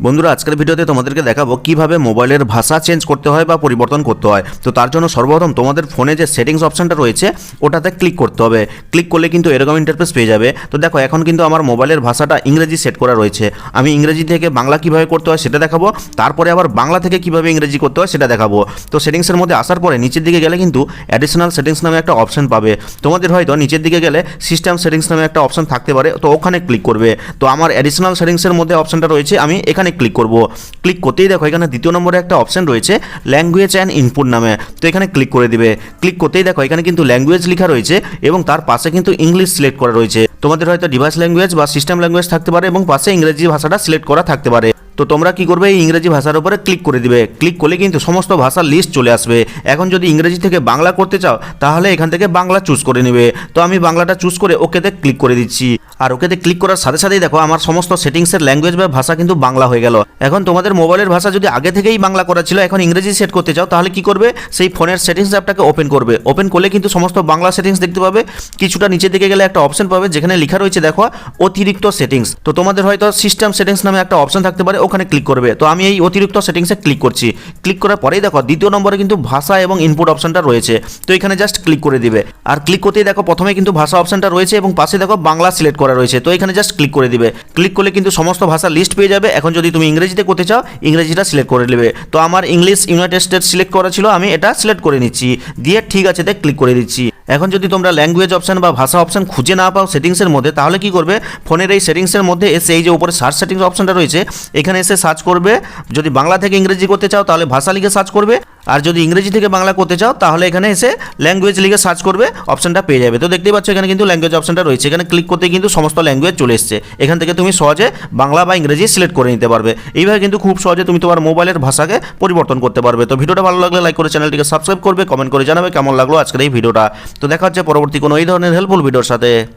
বন্ধুরা, আজকের ভিডিওতে তোমাদেরকে দেখাবো কীভাবে মোবাইলের ভাষা চেঞ্জ করতে হয় বা পরিবর্তন করতে হয়। তো তার জন্য সর্বপ্রথম তোমাদের ফোনে যে সেটিংস অপশনটা রয়েছে, ওটাতে ক্লিক করতে হবে। ক্লিক করলে কিন্তু এরকম ইন্টারফেস পেয়ে যাবে। তো দেখো, এখন কিন্তু আমার মোবাইলের ভাষাটা ইংরেজি সেট করা রয়েছে। আমি ইংরেজি থেকে বাংলা কীভাবে করতে হয় সেটা দেখাবো। তারপরে আবার বাংলা থেকে কীভাবে ইংরেজি করতে হয় সেটা দেখাবো। তো সেটিংসের মধ্যে আসার পরে নিচের দিকে গেলে কিন্তু অ্যাডিশনাল সেটিংস নামে একটা অপশন পাবে। তোমাদের হয়তো নিচের দিকে গেলে সিস্টেম সেটিংস নামে একটা অপশন থাকতে পারে। তো ওখানে ক্লিক করবে। তো আমার অ্যাডিশনাল সেটিংসের মধ্যে অপশনটা রয়েছে। আমি এখানে ক্লিক করব। ক্লিক করতেই দেখো, এখানে দ্বিতীয় নম্বরে একটা অপশন রয়েছে ল্যাঙ্গুয়েজ অ্যান্ড ইনপুট নামে। তো এখানে ক্লিক করে দিবে। ক্লিক করতেই দেখো, এখানে কিন্তু ল্যাঙ্গুয়েজ লেখা রয়েছে এবং তার পাশে কিন্তু ইংলিশ সিলেক্ট করা রয়েছে। তোমাদের হয়তো ডিভাইস ল্যাঙ্গুয়েজ বা সিস্টেম ল্যাঙ্গুয়েজ থাকতে পারে এবং পাশে ইংরেজি ভাষাটা সিলেক্ট করা থাকতে পারে। তো তোমরা কি করবে? এই ইংরেজি ভাষার উপরে ক্লিক করে দিবে। ক্লিক করলে কিন্তু সমস্ত ভাষার লিস্ট চলে আসবে। এখন যদি ইংরেজি থেকে বাংলা করতে চাও, তাহলে এখান থেকে বাংলা চুজ করে নেবে। তো আমি বাংলাটা চুজ করে ওকেতে ক্লিক করে দিচ্ছি। আর ওকেতে ক্লিক করার সাথে সাথেই দেখো, আমার সমস্ত সেটিংসের ল্যাঙ্গুয়েজ বা ভাষা কিন্তু বাংলা হয়ে গেল। এখন তোমাদের মোবাইলের ভাষা যদি আগে থেকেই বাংলা করা ছিল, এখন ইংরেজি সেট করতে চাও, তাহলে কি করবে? সেই ফোনের সেটিংস অ্যাপটাকে ওপেন করবে। ওপেন করলে কিন্তু সমস্ত বাংলা সেটিংস দেখতে পাবে। কিছুটা নিচে দিকে গেলে একটা অপশন পাবে, যেখানে লেখা রয়েছে, দেখো, অতিরিক্ত সেটিংস তো তোমাদের হয়তো সিস্টেম সেটিংস নামে একটা অপশন থাকতে পারে। ওখানে ক্লিক করবে। তো আমি এই অতিরিক্ত সেটিংসে ক্লিক করছি। ক্লিক করার পরেই দেখো, দ্বিতীয় নম্বরে কিন্তু ভাষা এবং ইনপুট অপশনটা রয়েছে। তো এখানে জাস্ট ক্লিক করে দিবে। আর ক্লিক করতেই দেখো প্রথমে কিন্তু ভাষা অপশনটা রয়েছে এবং পাশে দেখো, বাংলা সিলেক্ট করা রয়েছে। তো এখানে জাস্ট ক্লিক করে দিবে। ক্লিক করলে কিন্তু সমস্ত ভাষা লিস্ট পেয়ে যাবে। এখন যদি তুমি ইংরেজিতে করতে চাও, ইংরেজিটা সিলেক্ট করে নেবে। তো আমার ইংলিশ ইউনাইটেড স্টেট সিলেক্ট করা ছিল, আমি এটা সিলেক্ট করে নিচ্ছি। দিয়ে ঠিক আছে, তে ক্লিক করে দিচ্ছি। এখন যদি তোমরা ল্যাঙ্গুয়েজ অপশান বা ভাষা অপশান খুঁজে না পাও সেটিংসের মধ্যে, তাহলে কি করবে? ফোনের এই সেটিংসের মধ্যে এসে এই যে উপরে সার্চ সেটিংস অপশানটা রয়েছে, এখানে এসে সার্চ করবে। যদি বাংলা থেকে ইংরেজি করতে চাও, তাহলে ভাষা লিখে সার্চ করবে। আর যদি ইংরেজি থেকে বাংলা করতে চাও, তাহলে এখানে এসে ল্যাঙ্গুয়েজ লিখে সার্চ করবে অপশনটা পেয়ে যাবে। তো দেখতেই পাচ্ছ, এখানে কিন্তু ল্যাঙ্গুয়েজ অপশনটা রয়েছে। এখানে ক্লিক করতে কিন্তু সমস্ত ল্যাঙ্গুয়েজ চলে এসছে। এখান থেকে তুমি সহজে বাংলা বা ইংরেজি সিলেক্ট করে নিতে পারবে। এইভাবে কিন্তু খুব সহজে তুমি তোমার মোবাইলের ভাষাকে পরিবর্তন করতে পারবে। তো ভিডিওটা ভালো লাগলে লাইক করে চ্যানেলটিকে সাবস্ক্রাইব করবে কমেন্ট করে জানাবে কেমন লাগল আজকের এই ভিডিওটা। তো দেখা হচ্ছে পরবর্তী কোনো এই ধরনের হেল্পফুল ভিডিওর সাথে।